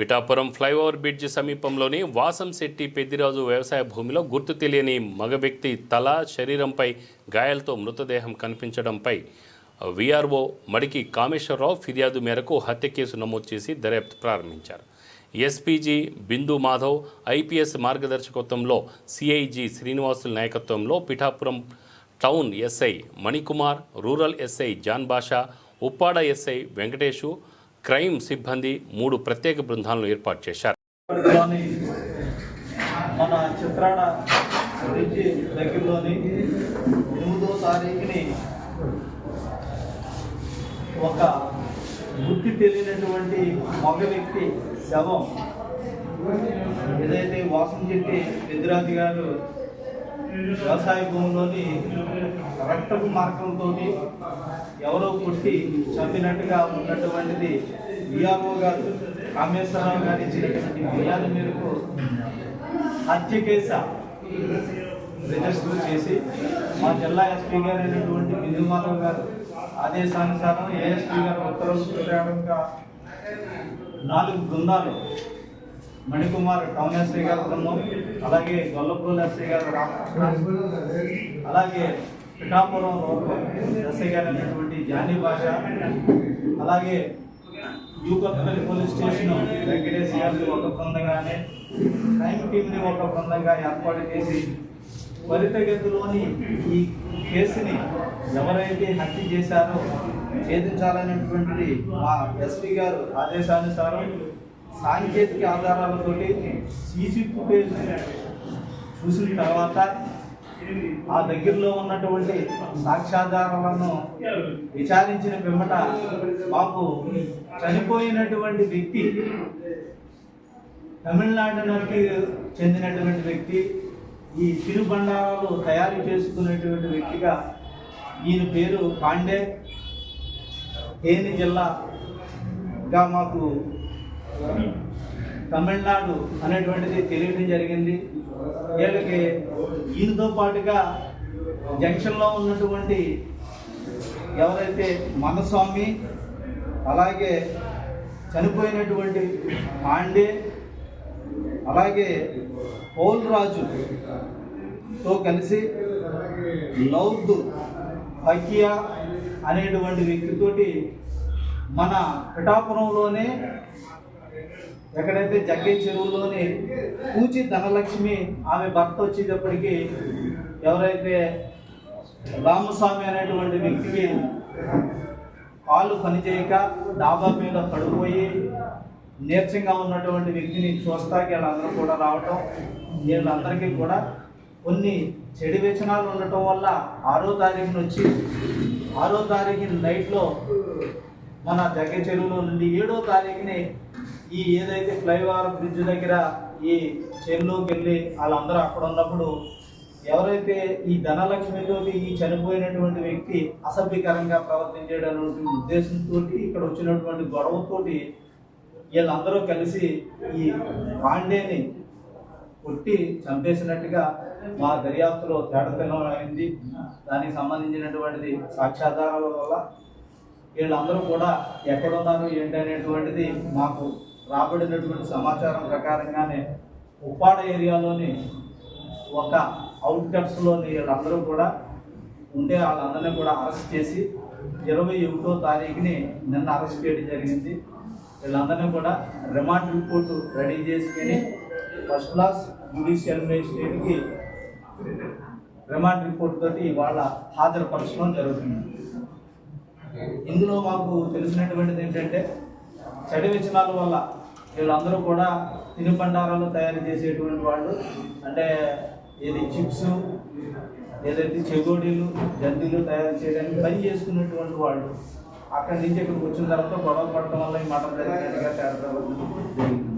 Pithapuram flyover bridge సమీపంలోని వాసంశెట్టి పెద్దిరాజు వ్యవసాయ భూమిలో గుర్తు తెలియని మగ వ్యక్తి తల శరీరంపై గాయాలతో మృతదేహం కనిపించడంపై విఆర్ఓ మడికి కామేశ్వరరావు ఫిర్యాదు మేరకు హత్య కేసు నమోదు చేసి దర్యాప్తు ప్రారంభించారు. ఎస్పీజీ బిందు మాధవ్ ఐపీఎస్ మార్గదర్శకత్వంలో సిఐజీ శ్రీనివాసుల నాయకత్వంలో Pithapuram town SI Manikumar rural SI John Basha Uppada SI Venkatesh crime సిబ్బంది మూడు ప్రత్యేక బృందాలను ఏర్పాటు చేశారు. మన చిత్రాడ గురించి దగ్గరలోని ఎనిమిదో తారీఖుని ఒక గుర్తి తెలియనటువంటి మగ వ్యక్తి శవం ఏదైతే వాసం చెట్టి పెద్దిరాజు గారు వ్యవసాయ భూమిలోని రక్తపు మార్గంతో ఎవరో పుట్టి చంపినట్టుగా ఉన్నటువంటిది విఆర్ఓ గారు కామేశ్వరరావు గారు ఇచ్చినటువంటి ఫిర్యాదు మేరకు హత్య కేసు రిజిస్టర్ చేసి మా జిల్లా ఎస్పీ గారు అయినటువంటి బిందుమాధవ్ గారు ఆదేశానుసారం ఏఎస్పీ గారు ఉత్తర్వుల ప్రకారంగా నాలుగు బృందాలు మణికుమార్ టౌన్ ఎస్ఐ గారు బృందం అలాగే గొల్లపూర్ ఎస్ఐ గారు. అలాగే పిఠాపురం ఎస్ఐ గారు అనేటువంటి జానీ భాష అలాగే యూకొత్తపల్లి పోలీస్ స్టేషన్ వెంకటేష్ గారిని ఒక బృందంగానే క్రైమ్ టీంని ఒక బృందంగా ఏర్పాటు చేసి త్వరితగతిలోని ఈ కేసుని ఎవరైతే హత్య చేశారో ఛేదించాలనేటువంటిది మా ఎస్పీ గారు ఆదేశానుసారం సాంకేతిక ఆధారాలతోటి సీసీ ఫుటేజ్ చూసిన తర్వాత ఆ దగ్గరలో ఉన్నటువంటి సాక్ష్యాధారాలను విచారించిన పిమ్మట మాకు చనిపోయినటువంటి వ్యక్తి తమిళనాడుకి చెందినటువంటి వ్యక్తి ఈ తిరుబండారాలు తయారు చేసుకునేటువంటి వ్యక్తిగా ఈయన పేరు పాండే. తేని జిల్లాగా మాకు తమిళనాడు అనేటువంటిది తెలియడం జరిగింది. వీళ్ళకి దీనితో పాటుగా జంక్షన్లో ఉన్నటువంటి ఎవరైతే మనస్వామి అలాగే చనిపోయినటువంటి పాండే అలాగే పౌల్ రాజుతో కలిసి లౌద్ పకియా అనేటువంటి వ్యక్తితోటి మన పిఠాపురంలోనే ఎక్కడైతే జగ్గే చెరువులోని పూచి ధనలక్ష్మి ఆమె భర్త వచ్చేటప్పటికి ఎవరైతే రామస్వామి అనేటువంటి వ్యక్తికి కాలు పనిచేయక డాబా మీద పడిపోయి నీరసంగా ఉన్నటువంటి వ్యక్తిని చూస్తాకి వీళ్ళందరూ కూడా రావటం వీళ్ళందరికీ కూడా కొన్ని చెడు వ్యచనాలు ఉండటం వల్ల ఆరో తారీఖున వచ్చి ఆరో తారీఖు నైట్లో మన జగ్గ చెరువులో నుండి ఏడో తారీఖుని ఈ ఏదైతే ఫ్లైఓవర్ బ్రిడ్జ్ దగ్గర ఈ చెరువులోకి వెళ్ళి వాళ్ళందరూ అక్కడ ఉన్నప్పుడు ఎవరైతే ఈ ధనలక్ష్మితో ఈ చనిపోయినటువంటి వ్యక్తి అసభ్యకరంగా ప్రవర్తించేటటువంటి ఉద్దేశంతో ఇక్కడ వచ్చినటువంటి గొడవతోటి వీళ్ళందరూ కలిసి ఈ పాండేని కొట్టి చంపేసినట్టుగా మా దర్యాప్తులో తేటతెల్లం అయింది. దానికి సంబంధించినటువంటిది సాక్ష్యాధారాల వల్ల వీళ్ళందరూ కూడా ఎక్కడున్నారు ఏంటి అనేటువంటిది మాకు రాబడినటువంటి సమాచారం ప్రకారంగానే ఉప్పాడ ఏరియాలోని ఒక అవుట్కట్స్లోని వీళ్ళందరూ కూడా ఉంటే వాళ్ళందరినీ కూడా అరెస్ట్ చేసి ఇరవై ఒకటో తారీఖుని నిన్న అరెస్ట్ చేయడం జరిగింది. వీళ్ళందరినీ కూడా రిమాండ్ రిపోర్ట్ రెడీ చేసుకుని ఫస్ట్ క్లాస్ జ్యుడిషియల్ మేజిస్ట్రేట్కి రిమాండ్ రిపోర్ట్ తోటి వాళ్ళ హాజరుపరచడం జరుగుతుంది. ఇందులో మాకు తెలిసినటువంటిది ఏంటంటే చెడు వ్యసనాల వల్ల వీళ్ళందరూ కూడా తినుబండారాలు తయారు చేసేటువంటి వాళ్ళు. అంటే ఏది చిప్స్ ఏదైతే చెగోడీలు జంతువులు తయారు చేయడానికి పని చేసుకున్నటువంటి వాళ్ళు. అక్కడి నుంచి ఇక్కడికి వచ్చిన తర్వాత గొడవ పడటం వల్ల ఈ మటన్ జరిగినట్టుగా తయారు జరిగింది